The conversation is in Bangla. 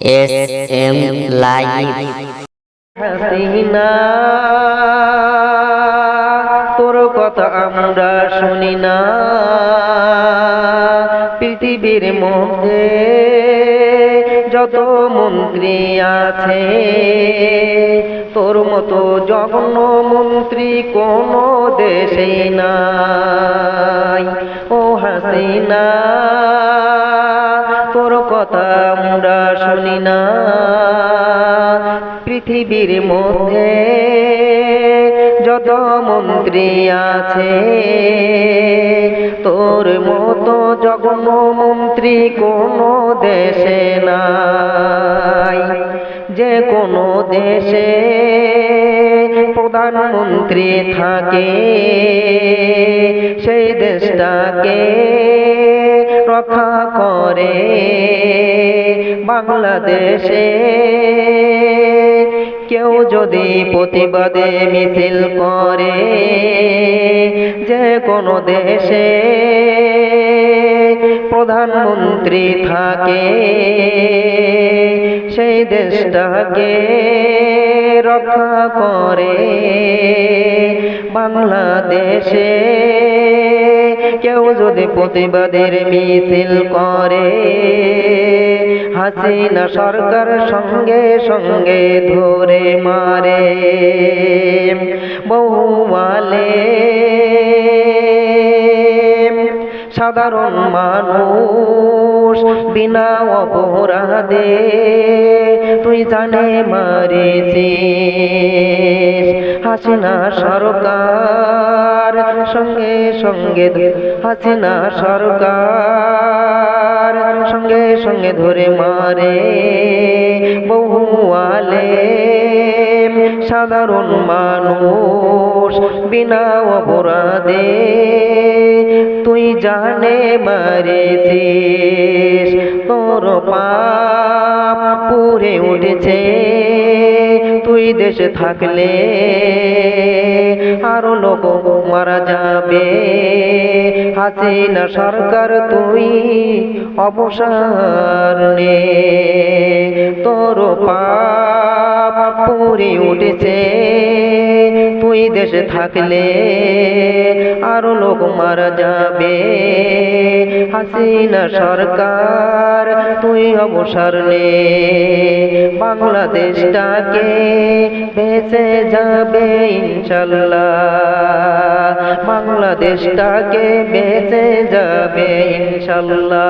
এম লাইভ হাসিনা, তোর কথা আমরা শুনি না। পৃথিবীর মধ্যে যত মন্ত্রী আছে, তোর মতো জঘন্য মন্ত্রী কোন দেশে নাই। ও হাসিনা কথা আমরা শুনি না। পৃথিবীর মধ্যে যত মন্ত্রী আছে, তোর মতো জগম মন্ত্রী কোন দেশে নাই। যে কোনো দেশে প্রধানমন্ত্রী থাকে, সেই দেশটাকে করে বাংলাদেশে। কেউ যদি প্রতিবাদে মিছিল করে যে কোনো দেশে প্রধানমন্ত্রী থাকে, সেই দেশটাকে রক্ষা করে বাংলাদেশে। কেউ যদি প্রতিবাদের মিছিল করে, হাসিনা সরকার সঙ্গে সঙ্গে ধরে মারে। বউয়ালে সাধারণ মানুষ বিনা অপরাধে তুই জানে মারেছিস। হাসিনা সরকার সঙ্গে সঙ্গে হাসিনা সরকার। সঙ্গে সঙ্গে ধরে মারে বহুয়ালে সাধারণ মানুষ বিনা অপরাধে। তুই জানে মারেছিস, তোর পুরে উঠেছে। তুই দেশে থাকলে মারা যাবে। হাসিনা সরকার, তুই অবসর নে। তোর পাপ পুরে উঠেছে। তুই দেশে থাকলে আরও লোক মারা যাবে। হাসিনা সরকার, তুই অবসর নে। বাংলাদেশটাকে বেঁচে যাবে ইনশাল্লাহ। বাংলাদেশটাকে বেঁচে যাবে ইনশাল্লাহ।